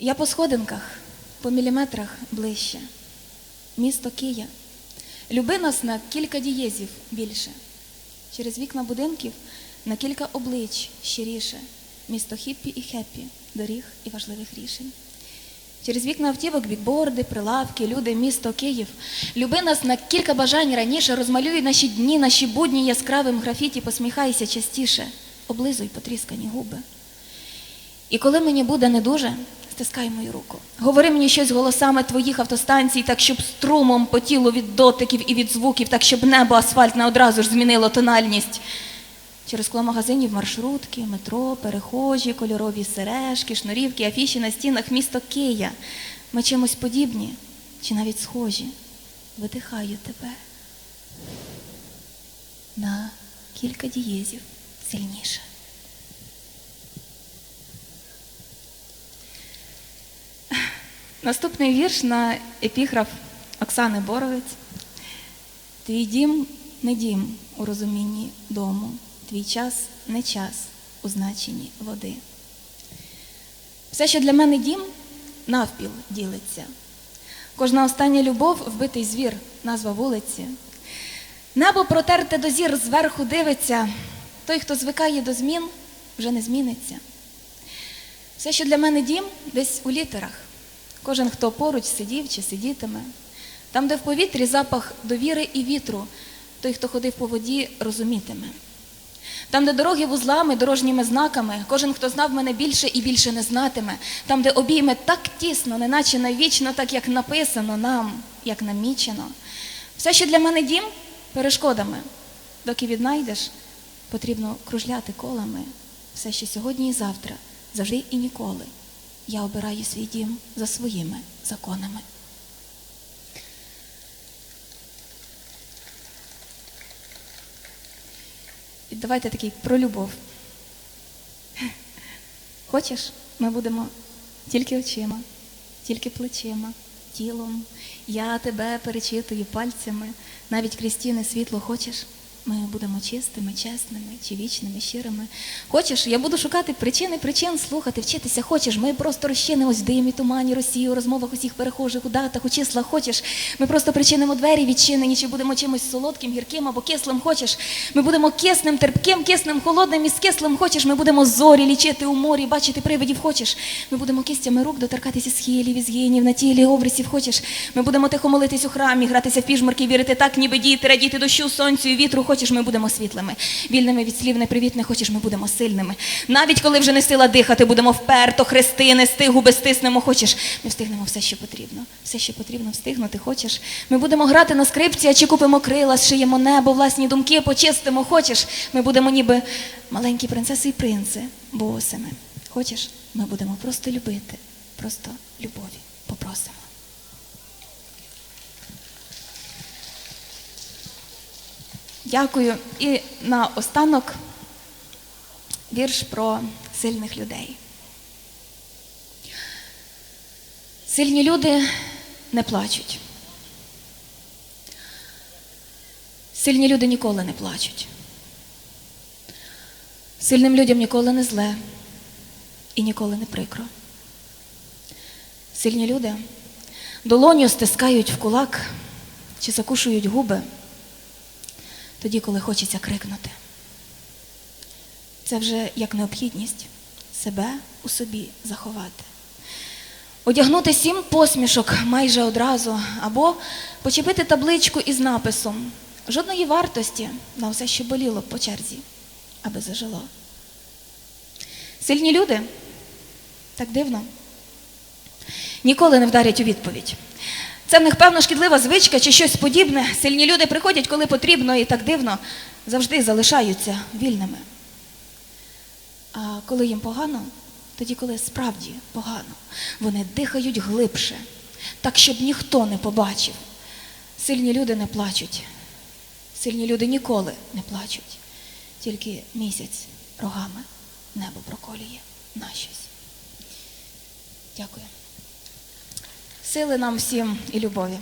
Я по сходинках, по міліметрах ближче. Місто Кия. Люби нас на кілька дієзів більше. Через вікна будинків на кілька облич щиріше. Місто хіппі і хеппі, доріг і важливих рішень. Через вікна автівок, бікборди, прилавки, люди, місто Київ. Люби нас на кілька бажань раніше, розмалюй наші дні, наші будні яскравим графіті, посміхайся частіше, облизуй потріскані губи. І коли мені буде не дуже, стискай мою руку. Говори мені щось голосами твоїх автостанцій, так щоб струмом по тілу від дотиків і від звуків, так щоб небо асфальтне одразу ж змінило тональність. Через скло магазинів маршрутки, метро, перехожі, кольорові сережки, шнурівки, афіші на стінах місто Кия. Ми чимось подібні чи навіть схожі. Видихаю тебе на кілька дієзів сильніше. Наступний вірш на епіграф Оксани Боровець. Твій дім не дім у розумінні дому, твій час не час у значенні води. Все, що для мене дім, навпіл ділиться. Кожна остання любов вбитий звір, назва вулиці. Небо протерте до зір зверху дивиться. Той, хто звикає до змін, вже не зміниться. Все, що для мене дім, десь у літерах. Кожен, хто поруч сидів чи сидітиме. Там, де в повітрі запах довіри і вітру, той, хто ходив по воді, розумітиме. Там, де дороги вузлами, дорожніми знаками, кожен, хто знав мене більше і більше не знатиме. Там, де обійми так тісно, неначе навічно, так як написано нам, як намічено. Все, що для мене дім, перешкодами. Доки віднайдеш, потрібно кружляти колами. Все, що сьогодні і завтра, завжди і ніколи. Я обираю свій дім за своїми законами. І давайте такий про любов. Хочеш, ми будемо тільки очима, тільки плечима, тілом. Я тебе перечитую пальцями, навіть крізь стіни світло хочеш. Ми будемо чистими, чесними, чи вічними, щирими. Хочеш, я буду шукати причини, причин, слухати, вчитися. Хочеш, ми просто розчинимось в димі, тумані, Росії, у розмовах усіх перехожих, у датах, у числах. Хочеш, ми просто причинимо двері відчинені, чи будемо чимось солодким, гірким або кислим. Хочеш, ми будемо кисним, терпким, кисним, холодним і з кислим. Хочеш, ми будемо зорі лічити у морі, бачити привидів. Хочеш, ми будемо кістями рук доторкатися схилів, і згинів, на тілі, обрисів. Хочеш, ми будемо тихо молитись у храмі, гратися в піжмарки, вірити так, ніби діти, радіти дощу, сонцю і вітру. Хочеш, ми будемо світлими, вільними від слів непривітних, хочеш, ми будемо сильними. Навіть коли вже не сила дихати, будемо вперто хрести, нести, губи стиснемо. Хочеш, ми встигнемо все, що потрібно. Все, що потрібно встигнути. Хочеш, ми будемо грати на скрипці, а чи купимо крила, зшиємо небо, власні думки почистимо. Хочеш, ми будемо ніби маленькі принцеси і принци, босими. Хочеш, ми будемо просто любити, просто любові попросимо. Дякую. І на останок вірш про сильних людей. Сильні люди не плачуть. Сильні люди ніколи не плачуть. Сильним людям ніколи не зле і ніколи не прикро. Сильні люди долоню стискають в кулак чи закушують губи тоді, коли хочеться крикнути. Це вже як необхідність себе у собі заховати. Одягнути сім посмішок майже одразу, або почепити табличку із написом жодної вартості на все, що боліло по черзі, аби зажило. Сильні люди так дивно, ніколи не вдарять у відповідь. Це в них певно шкідлива звичка чи щось подібне. Сильні люди приходять, коли потрібно, і так дивно завжди залишаються вільними. А коли їм погано, тоді, коли справді погано, вони дихають глибше, так, щоб ніхто не побачив. Сильні люди не плачуть. Сильні люди ніколи не плачуть. Тільки місяць рогами небо проколює на щось. Дякую. Сили нам всім і любові.